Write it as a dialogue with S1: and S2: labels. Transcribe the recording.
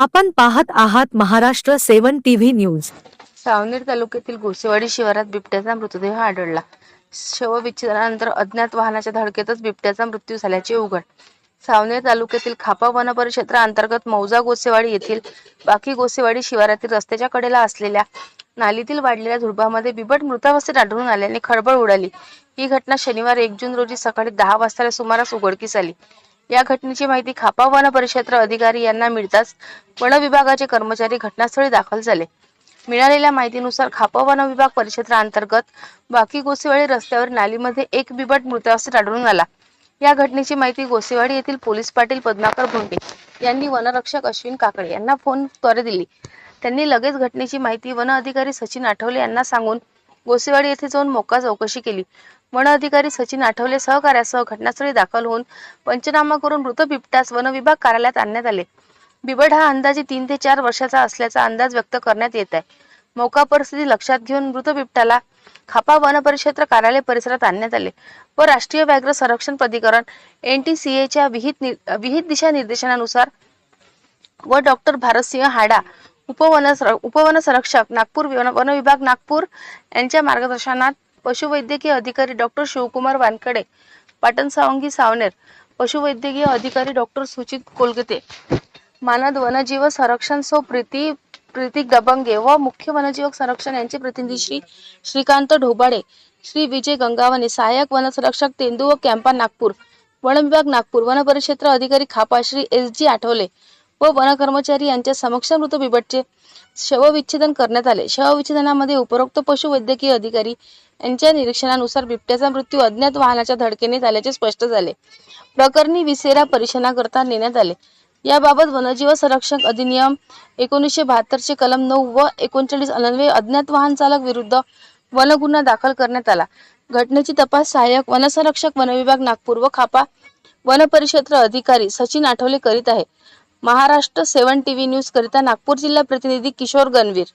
S1: आपण पाहत आहात Maharashtra seven TV news.
S2: Saoner तालुक्यातील गोसेवाडी शिवारात बिबट्याचा मृतदेह आढळला. शवविच्छेदनानंतर अज्ञात वाहनाच्या धडकेतच बिबट्याचा मृत्यू झाल्याचे उघड. सावनेर तालुक्यातील खापा वन परिक्षेत्राअंतर्गत मौजा गोसेवाडी येथील बाकी गोसेवाडी शिवारातील रस्त्याच्या कडेला असलेल्या नालीतील वाढलेल्या झुडपामध्ये बिबट मृतावस्थेत आढळून आल्याने खळबळ उडाली. ही घटना शनिवार एक जून रोजी सकाळी दहा वाजताच्या सुमारास उघडकीस आली. या घटनेची माहिती खापा वन परिक्षेत्र अधिकारी यांना मिळताच वन विभागाचे कर्मचारी घटनास्थळी दाखल झाले. मिळालेल्या माहितीनुसार खापा वन विभाग परिक्षेत्रांतर्गत बाकी गोसेवाडी रस्त्यावर नालीमध्ये एक बिबट मृतावस्थेत आढळून आला. या घटनेची माहिती गोसेवाडी येथील पोलीस पाटील पद्माकर भोंडे यांनी वनरक्षक अश्विन काकडे यांना फोनद्वारे दिली. त्यांनी लगेच घटनेची माहिती वन अधिकारी सचिन आठवले यांना सांगून गोसेवाडी येथे जाऊन मोका चौकशी केली. वन अधिकारी सचिन आठवले सहकार्यासह घटनास्थळी दाखल होऊन पंचनामा करून मृत बिबट्यास वन विभाग कार्यालयात आणण्यात आले. बिबट हा अंदाजे तीन ते चार वर्षाचा असल्याचा अंदाज व्यक्त करण्यात येत आहे. मोका परिस्थिती लक्षात घेऊन मृत बिबट्याला खापा वन परिक्षेत्र कार्यालय परिसरात आणण्यात आले. व राष्ट्रीय व्याघ्र संरक्षण प्राधिकरण एन टी विहित नि- विहित दिशा निर्देशनानुसार व डॉक्टर भारतसिंह हाडा उपवन उपवन संरक्षक नागपूर वन विभाग नागपूर यांच्या मार्गदर्शनात पशुवैद्यकीय अधिकारी डॉक्टर शिवकुमार वानकडे पाटण सावंगी सावनेर पशुवैद्यकीय अधिकारी डॉक्टर सुचित कोलगते मानद वनजीव संरक्षण सो प्रीती प्रीती गबंगे व मुख्य वनजीव संरक्षण यांचे प्रतिनिधी श्री श्रीकांत ढोबाडे श्री विजय गंगावने सहाय्यक वनसंरक्षक तेंदू व कॅम्पा नागपूर वन विभाग नागपूर वन परिक्षेत्र अधिकारी खापा श्री एस जी आठवले व वन कर्मचारी यांच्या समक्ष मृत बिबटचे शवविच्छेदन करण्यात आले. शवविच्छेदनामध्ये उपरोक्त पशुवैद्यकीय अधिकारी यांच्या निरीक्षणानुसार बिबट्याचा मृत्यू अज्ञात वाहनाच्या धडकेने झाल्याचे स्पष्ट झाले. प्रकरणी विसेरा परीक्षणाकरता नेण्यात आले. याबाबत वनजीव संरक्षक अधिनियम एकोणीसशे बहात्तरचे कलम नऊ व एकोणचाळीस अनन्वय अज्ञात वाहन चालक विरुद्ध वन गुन्हा दाखल करण्यात आला. घटनेची तपास सहाय्यक वनसंरक्षक वनविभाग नागपूर व खापा वन परिक्षेत्र अधिकारी सचिन आठवले करीत आहे. महाराष्ट्र सेवन टीव्ही न्यूज करिता नागपूर जिल्हा प्रतिनिधी किशोर गणवीर.